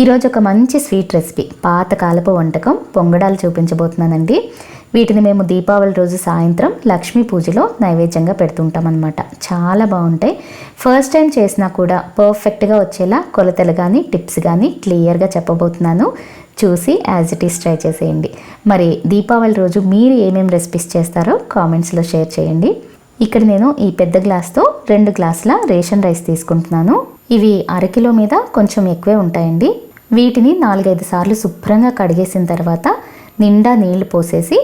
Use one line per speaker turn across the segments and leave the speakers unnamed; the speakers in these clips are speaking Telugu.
ఈరోజు ఒక మంచి స్వీట్ రెసిపీ. పాతకాలపు వంటకం పొంగడాలు చూపించబోతున్నానండి. వీటిని మేము దీపావళి రోజు సాయంత్రం లక్ష్మీ పూజలో నైవేద్యంగా పెడుతుంటాం అనమాట చాలా బాగుంటాయి. ఫస్ట్ టైం చేసినా కూడా పర్ఫెక్ట్గా వచ్చేలా కొలతలు కానీ టిప్స్ కానీ క్లియర్గా చెప్పబోతున్నాను. చూసి యాజ్ ఇట్ ఈస్ ట్రై చేసేయండి. మరి దీపావళి రోజు మీరు ఏమేమి రెసిపీస్ చేస్తారో కామెంట్స్లో షేర్ చేయండి. ఇక్కడ నేను ఈ పెద్ద గ్లాస్తో రెండు గ్లాసుల రేషన్ రైస్ తీసుకుంటున్నాను. ఇవి అరకిలో మీద కొంచెం ఎక్కువే ఉంటాయండి. వీటిని నాలుగైదు సార్లు శుభ్రంగా కడిగేసిన తర్వాత నిండా నీళ్ళు పోసేసి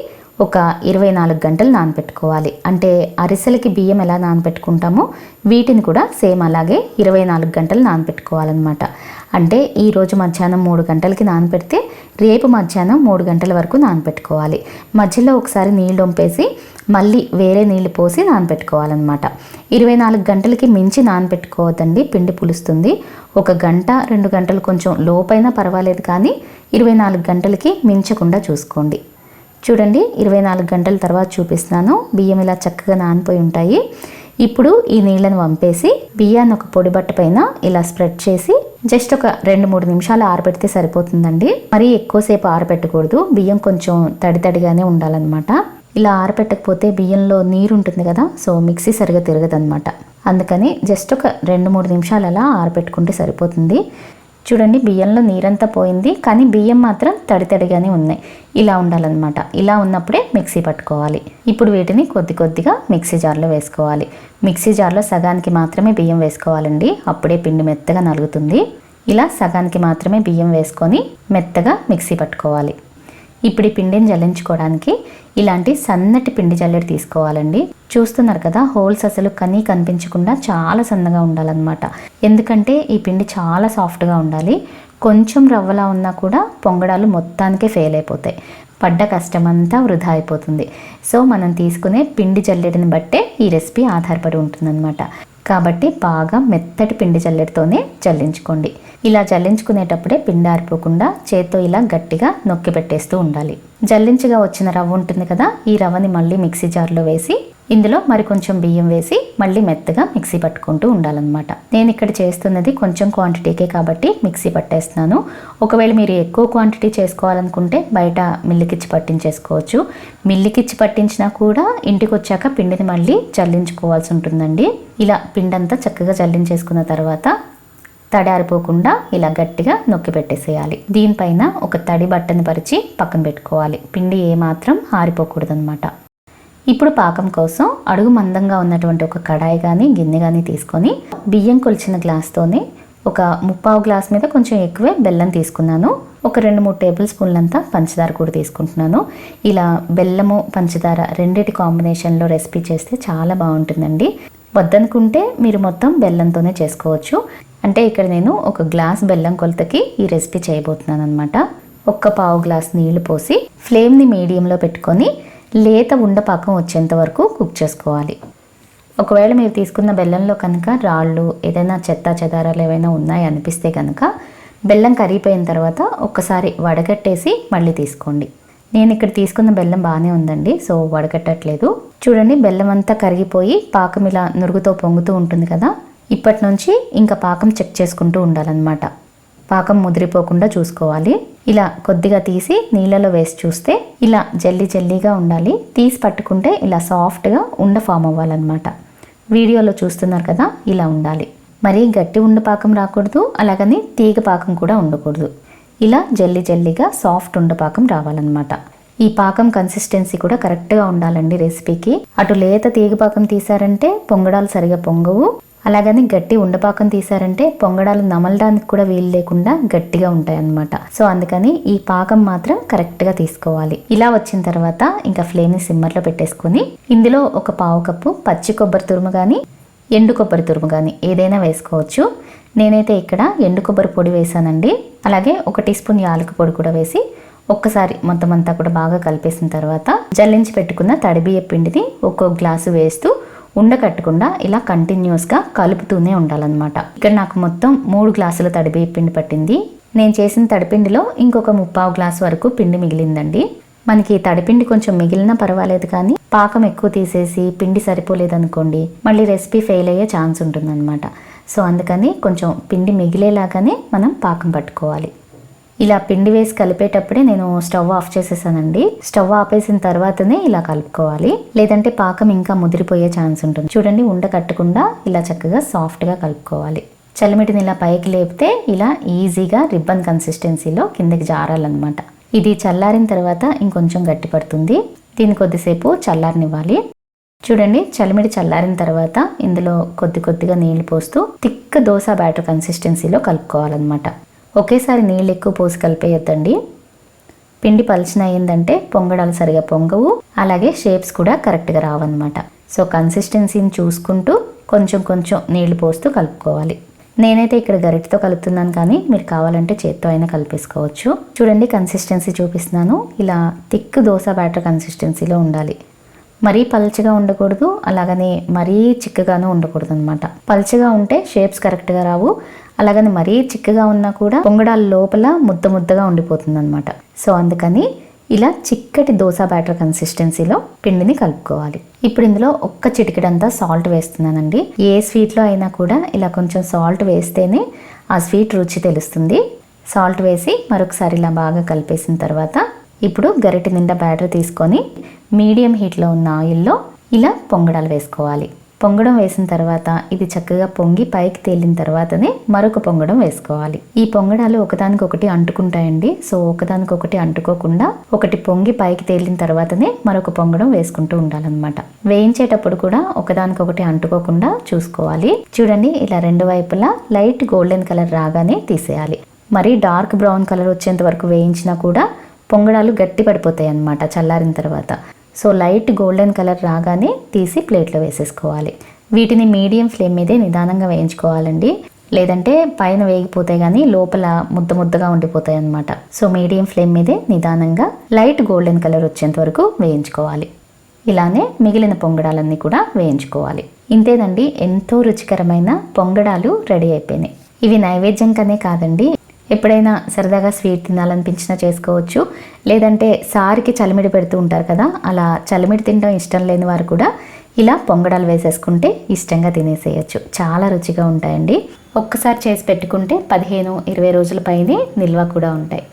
ఒక ఇరవై నాలుగు గంటలు నానబెట్టుకోవాలి. అంటే అరిసెలకి బియ్యం ఎలా నానబెట్టుకుంటామో వీటిని కూడా సేమ్ అలాగే ఇరవై నాలుగు గంటలు నానబెట్టుకోవాలన్నమాట. అంటే ఈరోజు మధ్యాహ్నం మూడు గంటలకి నానబెడితే రేపు మధ్యాహ్నం మూడు గంటల వరకు నానబెట్టుకోవాలి. మధ్యలో ఒకసారి నీళ్ళు వంపేసి మళ్ళీ వేరే నీళ్ళు పోసి నానబెట్టుకోవాలన్నమాట. ఇరవై నాలుగు గంటలకి మించి నానబెట్టుకోవద్దండి పిండి పులుస్తుంది. ఒక గంట రెండు గంటలు కొంచెం లోపైనా పర్వాలేదు కానీ ఇరవై నాలుగు గంటలకి మించకుండా చూసుకోండి. చూడండి ఇరవై నాలుగు గంటల తర్వాత చూపిస్తున్నాను. బియ్యం ఇలా చక్కగా నానిపోయి ఉంటాయి. ఇప్పుడు ఈ నీళ్ళను వంపేసి బియ్యాన్ని ఒక పొడి బట్ట పైన ఇలా స్ప్రెడ్ చేసి జస్ట్ ఒక రెండు మూడు నిమిషాలు ఆరబెడితే సరిపోతుందండి. మరీ ఎక్కువసేపు ఆరబెట్టకూడదు. బియ్యం కొంచెం తడి తడిగానే ఉండాలన్నమాట. ఇలా ఆరబెట్టకపోతే బియ్యంలో నీరు ఉంటుంది కదా సో మిక్సీ సరిగా తిరగదనమాట అందుకని జస్ట్ ఒక రెండు మూడు నిమిషాలు అలా ఆరబెట్టుకుంటే సరిపోతుంది. చూడండి బియ్యంలో నీరంతా పోయింది కానీ బియ్యం మాత్రం తడి తడిగానే ఉన్నాయి. ఇలా ఉండాలన్నమాట. ఇలా ఉన్నప్పుడే మిక్సీ పట్టుకోవాలి. ఇప్పుడు వీటిని కొద్ది కొద్దిగా మిక్సీ జార్లో వేసుకోవాలి. మిక్సీ జార్లో సగానికి మాత్రమే బియ్యం వేసుకోవాలండి. అప్పుడే పిండి మెత్తగా నలుగుతుంది. ఇలా సగానికి మాత్రమే బియ్యం వేసుకొని మెత్తగా మిక్సీ పట్టుకోవాలి. ఇప్పుడు ఈ పిండిని జల్లించుకోవడానికి ఇలాంటి సన్నటి పిండి జల్లెడ తీసుకోవాలండి. చూస్తున్నారు కదా హోల్స్ అసలు కనీ కనిపించకుండా చాలా సన్నగా ఉండాలన్నమాట. ఎందుకంటే ఈ పిండి చాలా సాఫ్ట్గా ఉండాలి. కొంచెం రవ్వలా ఉన్నా కూడా పొంగడాలు మొత్తానికే ఫెయిల్ అయిపోతాయి. పడ్డ కష్టమంతా వృధా అయిపోతుంది. సో మనం తీసుకునే పిండి జల్లెడని బట్టే ఈ రెసిపీ ఆధారపడి ఉంటుందన్నమాట. కాబట్టి బాగా మెత్తటి పిండి జల్లెడతోనే జల్లించుకోండి. ఇలా జల్లించుకునేటప్పుడే పిండి ఆరిపోకుండా చేత్తో ఇలా గట్టిగా నొక్కి పెట్టేస్తూ ఉండాలి. జల్లించగా వచ్చిన రవ్వ ఉంటుంది కదా ఈ రవ్వని మళ్ళీ మిక్సీ జార్లో వేసి ఇందులో మరి కొంచెం బియ్యం వేసి మళ్ళీ మెత్తగా మిక్సీ పట్టుకుంటూ ఉండాలన్నమాట. నేను ఇక్కడ చేస్తున్నది కొంచెం క్వాంటిటీకే కాబట్టి మిక్సీ పట్టేస్తున్నాను. ఒకవేళ మీరు ఎక్కువ క్వాంటిటీ చేసుకోవాలనుకుంటే బయట మిల్లికిచ్చి పట్టించేసుకోవచ్చు. మిల్లికిచ్చి పట్టించినా కూడా ఇంటికి వచ్చాక పిండిని మళ్ళీ చల్లించుకోవాల్సి ఉంటుందండి. ఇలా పిండంతా చక్కగా చల్లించేసుకున్న తర్వాత తడారిపోకుండా ఇలా గట్టిగా నొక్కి పెట్టేసేయాలి. దీనిపైన ఒక తడి బట్టని పరిచి పక్కన పెట్టుకోవాలి. పిండి ఏమాత్రం ఆరిపోకూడదనమాట ఇప్పుడు పాకం కోసం అడుగు మందంగా ఉన్నటువంటి ఒక కడాయి కానీ గిన్నె కానీ తీసుకొని బియ్యం కొలిచిన గ్లాస్తోనే ఒక ముప్పావు గ్లాస్ మీద కొంచెం ఎక్కువే బెల్లం తీసుకున్నాను. ఒక రెండు మూడు టేబుల్ స్పూన్లంతా పంచదార కూడా తీసుకుంటున్నాను. ఇలా బెల్లము పంచదార రెండిటి కాంబినేషన్లో రెసిపీ చేస్తే చాలా బాగుంటుందండి. వద్దనుకుంటే మీరు మొత్తం బెల్లంతోనే చేసుకోవచ్చు. అంటే ఇక్కడ నేను ఒక గ్లాస్ బెల్లం కొలతకి ఈ రెసిపీ చేయబోతున్నాను అనమాట ఒక్క పావు గ్లాస్ నీళ్ళు పోసి ఫ్లేమ్ని మీడియంలో పెట్టుకొని లేత ఉండపాకం వచ్చేంత వరకు కుక్ చేసుకోవాలి. ఒకవేళ మీరు తీసుకున్న బెల్లంలో కనుక రాళ్ళు ఏదైనా చెత్త చెదారాలు ఏవైనా ఉన్నాయి అనిపిస్తే కనుక బెల్లం కరిగిపోయిన తర్వాత ఒక్కసారి వడగట్టేసి మళ్ళీ తీసుకోండి. నేను ఇక్కడ తీసుకున్న బెల్లం బాగానే ఉందండి సో వడగట్టట్లేదు చూడండి బెల్లం అంతా కరిగిపోయి పాకం ఇలా నురుగుతో పొంగుతూ ఉంటుంది కదా ఇప్పటి నుంచి ఇంకా పాకం చెక్ చేసుకుంటూ ఉండాలన్నమాట. పాకం ముదిరిపోకుండా చూసుకోవాలి. ఇలా కొద్దిగా తీసి నీళ్ళలో వేసి చూస్తే ఇలా జల్లి జల్లీగా ఉండాలి. తీసి పట్టుకుంటే ఇలా సాఫ్ట్గా ఉండ ఫామ్ అవ్వాలన్నమాట. వీడియోలో చూస్తున్నారు కదా ఇలా ఉండాలి. మరీ గట్టి ఉండ పాకం రాకూడదు అలాగని తీగ పాకం కూడా ఉండకూడదు. ఇలా జల్లి జల్లిగా సాఫ్ట్ ఉండ పాకం రావాలన్నమాట. ఈ పాకం కన్సిస్టెన్సీ కూడా కరెక్ట్గా ఉండాలండి రెసిపీకి. అటు లేత తీగ పాకం తీసారంటే పొంగడాలు సరిగా పొంగవు. అలాగని గట్టి ఉండపాకం తీసారంటే పొంగడాలు నమలడానికి కూడా వీలు లేకుండా గట్టిగా ఉంటాయి అన్నమాట సో అందుకని ఈ పాకం మాత్రం కరెక్ట్గా తీసుకోవాలి. ఇలా వచ్చిన తర్వాత ఇంకా ఫ్లేమ్ని సిమ్మర్లో పెట్టేసుకుని ఇందులో ఒక పావు కప్పు పచ్చి కొబ్బరి తురుము కానీ ఎండు కొబ్బరి తురుము కానీ ఏదైనా వేసుకోవచ్చు. నేనైతే ఇక్కడ ఎండు కొబ్బరి పొడి వేసానండి. అలాగే ఒక టీ స్పూన్ యాలకు పొడి కూడా వేసి ఒక్కసారి మొత్తం అంతా కూడా బాగా కలిపేసిన తర్వాత జల్లించి పెట్టుకున్న తడిబియ్య పిండిని ఒక్కో గ్లాసు వేస్తూ ఉండకట్టకుండా ఇలా కంటిన్యూస్గా కలుపుతూనే ఉండాలన్నమాట. ఇక్కడ నాకు మొత్తం మూడు గ్లాసుల తడిపి పిండి పట్టింది. నేను చేసిన తడిపిండిలో ఇంకొక ముప్పావు గ్లాస్ వరకు పిండి మిగిలిందండి. మనకి తడిపిండి కొంచెం మిగిలినా పర్వాలేదు కానీ పాకం ఎక్కువ తీసేసి పిండి సరిపోలేదనుకోండి మళ్ళీ రెసిపీ ఫెయిల్ అయ్యే ఛాన్స్ ఉంటుందన్నమాట. సో అందుకని కొంచెం పిండి మిగిలేలాగానే మనం పాకం పట్టుకోవాలి. ఇలా పిండి వేసి కలిపేటప్పుడే నేను స్టవ్ ఆఫ్ చేసేసానండి. స్టవ్ ఆపేసిన తర్వాతనే ఇలా కలుపుకోవాలి. లేదంటే పాకం ఇంకా ముదిరిపోయే ఛాన్స్ ఉంటుంది. చూడండి ఉండ కట్టకుండా ఇలా చక్కగా సాఫ్ట్గా కలుపుకోవాలి. చలిమిటిని ఇలా పైకి లేపితే ఇలా ఈజీగా రిబ్బన్ కన్సిస్టెన్సీలో కిందకి జారాలన్నమాట. ఇది చల్లారిన తర్వాత ఇంకొంచెం గట్టి పడుతుంది. దీన్ని కొద్దిసేపు చల్లారనివ్వాలి. చూడండి చలిమిడి చల్లారిన తర్వాత ఇందులో కొద్ది కొద్దిగా నీళ్ళు పోస్తూ తిక్క దోశ బ్యాటర్ కన్సిస్టెన్సీలో కలుపుకోవాలన్నమాట. ఒకేసారి నీళ్ళు ఎక్కువ పోసి కలిపేయొద్దండి. పిండి పలిచిన అయిందంటే పొంగడాలు సరిగా పొంగవు. అలాగే షేప్స్ కూడా కరెక్ట్గా రావన్నమాట. సో కన్సిస్టెన్సీని చూసుకుంటూ కొంచెం కొంచెం నీళ్ళు పోస్తూ కలుపుకోవాలి. నేనైతే ఇక్కడ గరిటతో కలుపుతున్నాను కానీ మీరు కావాలంటే చేత్తో అయినా కలిపేసుకోవచ్చు. చూడండి కన్సిస్టెన్సీ చూపిస్తున్నాను. ఇలా థిక్ దోశ బ్యాటర్ కన్సిస్టెన్సీలో ఉండాలి. మరీ పల్చగా ఉండకూడదు అలాగనే మరీ చిక్కగాను ఉండకూడదు అనమాట పల్చగా ఉంటే షేప్స్ కరెక్ట్గా రావు. అలాగని మరీ చిక్కగా ఉన్నా కూడా పొంగడాల లోపల ముద్ద ముద్దగా ఉండిపోతుంది అనమాట సో అందుకని ఇలా చిక్కటి దోశ బ్యాటర్ కన్సిస్టెన్సీలో పిండిని కలుపుకోవాలి. ఇప్పుడు ఇందులో ఒక్క చిటికెడంతా సాల్ట్ వేస్తున్నానండి. ఏ స్వీట్లో అయినా కూడా ఇలా కొంచెం సాల్ట్ వేస్తేనే ఆ స్వీట్ రుచి తెలుస్తుంది. సాల్ట్ వేసి మరొకసారి ఇలా బాగా కలిపేసిన తర్వాత ఇప్పుడు గరిటె నిండా బ్యాటర్ తీసుకొని మీడియం హీట్లో ఉన్న ఆయిల్లో ఇలా పొంగడాలు వేసుకోవాలి. పొంగడం వేసిన తర్వాత ఇది చక్కగా పొంగి పైకి తేలిన తర్వాతనే మరొక పొంగడం వేసుకోవాలి. ఈ పొంగడాలు ఒకదానికొకటి అంటుకుంటాయండి. సో ఒకదానికొకటి అంటుకోకుండా ఒకటి పొంగి పైకి తేలిన తర్వాతనే మరొక పొంగడం వేసుకుంటూ ఉండాలన్నమాట. వేయించేటప్పుడు కూడా ఒకదానికొకటి అంటుకోకుండా చూసుకోవాలి. చూడండి ఇలా రెండు వైపులా లైట్ గోల్డెన్ కలర్ రాగానే తీసేయాలి. మరి డార్క్ బ్రౌన్ కలర్ వచ్చేంత వరకు వేయించినా కూడా పొంగడాలు గట్టి పడిపోతాయి అన్నమాట చల్లారిన తర్వాత. సో లైట్ గోల్డెన్ కలర్ రాగానే తీసి ప్లేట్లో వేసేసుకోవాలి. వీటిని మీడియం ఫ్లేమ్ మీదే నిదానంగా వేయించుకోవాలండి. లేదంటే పైన వేగిపోతే కానీ లోపల ముద్ద ముద్దగా ఉండిపోతాయి అన్నమాట. సో మీడియం ఫ్లేమ్ మీదే నిదానంగా లైట్ గోల్డెన్ కలర్ వచ్చేంత వరకు వేయించుకోవాలి. ఇలానే మిగిలిన పొంగడాలన్నీ కూడా వేయించుకోవాలి. ఇంతేనండి ఎంతో రుచికరమైన పొంగడాలు రెడీ అయిపోయినాయి. ఇవి నైవేద్యంగానే కాదండి ఎప్పుడైనా సరదాగా స్వీట్ తినాలనిపించినా చేసుకోవచ్చు. లేదంటే సారికి చలిమిడి పెడుతూ ఉంటారు కదా అలా చలిమిడి తినడం ఇష్టం లేని వారు కూడా ఇలా పొంగడాలు వేసేసుకుంటే ఇష్టంగా తినేసేయచ్చు. చాలా రుచిగా ఉంటాయండి. ఒక్కసారి చేసి పెట్టుకుంటే పదిహేను ఇరవై రోజుల పైనే నిల్వ కూడా ఉంటాయి.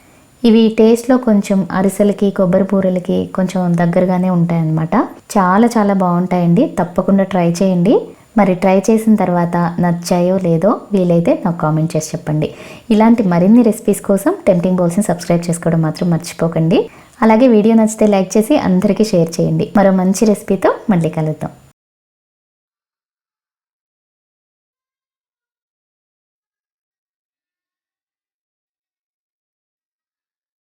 ఇవి టేస్ట్లో కొంచెం అరిసెలకి కొబ్బరి పూరలకి కొంచెం దగ్గరగానే ఉంటాయన్నమాట. చాలా చాలా బాగుంటాయండి. తప్పకుండా ట్రై చేయండి. మరి ట్రై చేసిన తర్వాత నచ్చాయో లేదో వీలైతే నాకు కామెంట్ చేసి చెప్పండి. ఇలాంటి మరిన్ని రెసిపీస్ కోసం టెంప్టింగ్ బౌల్స్ని సబ్స్క్రైబ్ చేసుకోవడం మాత్రం మర్చిపోకండి. అలాగే వీడియో నచ్చితే లైక్ చేసి అందరికీ షేర్ చేయండి. మరో మంచి రెసిపీతో మళ్ళీ కలుద్దాం.